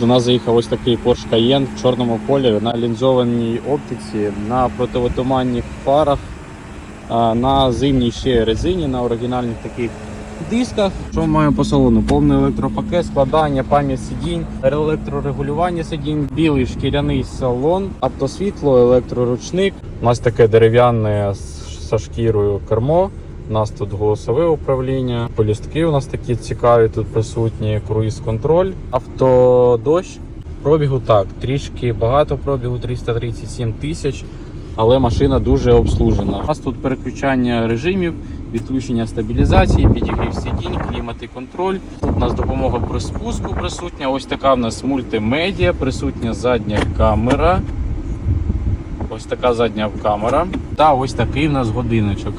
До нас заїхав ось такий Porsche Cayenne в чорному кольорі на лінзованій оптиці, на противотуманних фарах, на зимній ще резині, на оригінальних таких дисках. Що ми маємо по салону? Повний електропакет, складання, пам'ять сидінь, електрорегулювання сидінь, білий шкіряний салон, автосвітло, електроручник. У нас таке дерев'яне з- шкірою кермо. У нас тут голосове управління, полістки у нас такі цікаві, тут присутні круїз-контроль, автодощ. Пробігу так, трішки багато пробігу 337 тисяч, але машина дуже обслужена. У нас тут переключання режимів, відключення стабілізації, підігрів сидінь, клімат і контроль. Тут у нас допомога при спуску присутня. Ось така в нас мультимедіа, присутня задня камера. Ось така задня камера. Та ось такий в нас годиночок.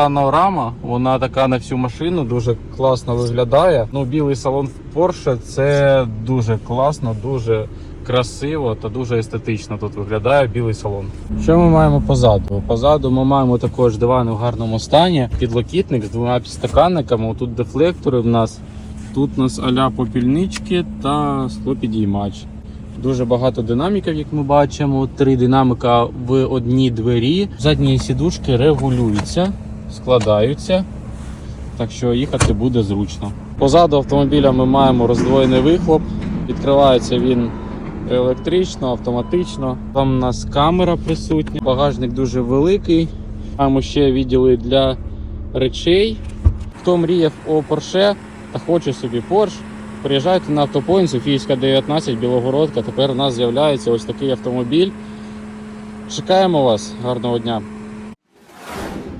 Панорама, вона така на всю машину, дуже класно виглядає. Ну, білий салон в Porsche це дуже класно, дуже красиво та дуже естетично тут виглядає білий салон. Що ми маємо позаду? Позаду ми маємо також диван у гарному стані, підлокітник з двома підстаканниками. Тут дефлектори в нас. Тут у нас аля попільнички та склопідіймач. Дуже багато динаміків, як ми бачимо. Три динамика в одній двері. Задні сідушки регулюються, складаються, так що їхати буде зручно. Позаду автомобіля ми маємо роздвоєний вихлоп. Відкривається він електрично, автоматично. Там у нас камера присутня, багажник дуже великий. Маємо ще відділи для речей. Хто мріяв о Porsche та хоче собі Porsche, Приїжджайте на автопоінт, Софійська 19, Білогородка. Тепер у нас з'являється ось такий автомобіль. Чекаємо вас. Гарного дня.